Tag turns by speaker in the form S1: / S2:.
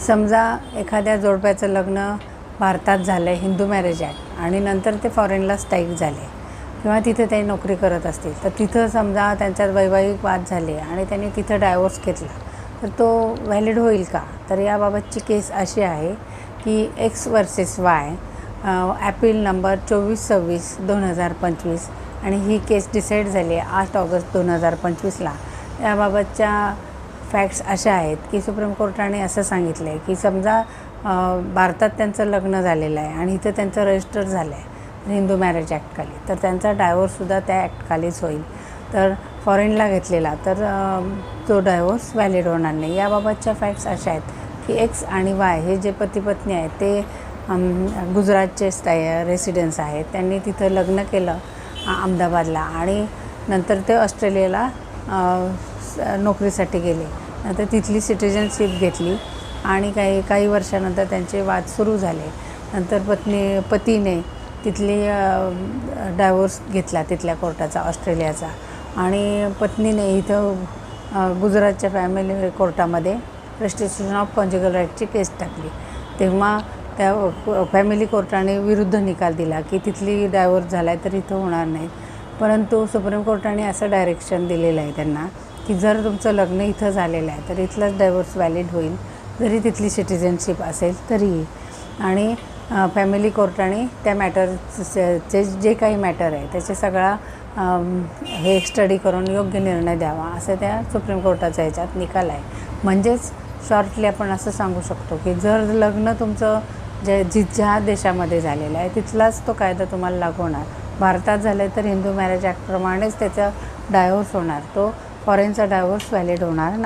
S1: समजा एखाद्या जोडप्याचं लग्न भारतात झालं आहे हिंदू मॅरेज ॲक्ट आणि नंतर ते फॉरेनला स्थायिक झाले किंवा तिथे ते नोकरी करत असतील तर तिथं समजा त्यांच्यात वैवाहिक वाद झाले आणि त्यांनी तिथं डायव्होर्स घेतला तर तो व्हॅलिड होईल का? तर याबाबतची केस अशी आहे की X versus Y appeal number चोवीस सव्वीस दोन हजार पंचवीस आणि ही केस डिसाईड झाली आहे आठ ऑगस्ट दोन हजार पंचवीसला. याबाबतच्या फॅक्ट्स अशा आहेत की सुप्रीम कोर्टाने असं सांगितलं आहे की समजा भारतात त्यांचं लग्न झालेलं आहे आणि इथं त्यांचं रजिस्टर झालं आहे हिंदू मॅरेज ॲक्टखाली तर त्यांचा डायव्होर्ससुद्धा त्या ॲक्टखालीच होईल. तर फॉरेनला घेतलेला तर तो डायव्होर्स व्हॅलिड होणार नाही. याबाबतच्या फॅक्ट्स अशा आहेत की एक्स आणि वाय हे जे पतीपत्नी आहेत ते गुजरातचे स्थाय रेसिडेन्स आहेत. त्यांनी तिथं लग्न केलं अहमदाबादला आणि नंतर ते ऑस्ट्रेलियाला नोकरीसाठी गेले. नंतर तिथली सिटिझनशिप घेतली आणि काही काही वर्षानंतर त्यांचे वाद सुरू झाले. नंतर पत्नी पतीने तिथली डायव्होर्स घेतला तिथल्या कोर्टाचा ऑस्ट्रेलियाचा. आणि पत्नीने इथं गुजरातच्या फॅमिली कोर्टामध्ये रेस्ट्रिक्शन ऑफ कॉन्ज्युगल राईटची केस टाकली. तेव्हा त्या फॅमिली कोर्टाने विरुद्ध निकाल दिला की तिथली डायव्होर्स झाला आहे तर इथं होणार नाही. परंतु सुप्रीम कोर्टाने असं डायरेक्शन दिलेलं आहे त्यांना की जर तुमचं लग्न इथं झालेलं आहे तर इथलाच डायव्होर्स व्हॅलिड होईल. जरी तिथली सिटिझनशिप असेल तरीही. आणि फॅमिली कोर्टाने त्या मॅटरचे जे काही मॅटर आहे त्याचे सगळा हे स्टडी करून योग्य निर्णय द्यावा असं त्या सुप्रीम कोर्टाचा ह्याच्यात निकाल आहे. म्हणजेच शॉर्टली आपण असं सांगू शकतो की जर लग्न तुमचं जे जि ज्या देशामध्ये झालेलं आहे तिथलाच तो कायदा तुम्हाला लागू होणार. भारतात झालं तर हिंदू मॅरेज ॲक्टप्रमाणेच त्याचा डायव्होर्स होणार. तो फॉरेनचा डायव्होर्स व्हॅलिड होणार नाही.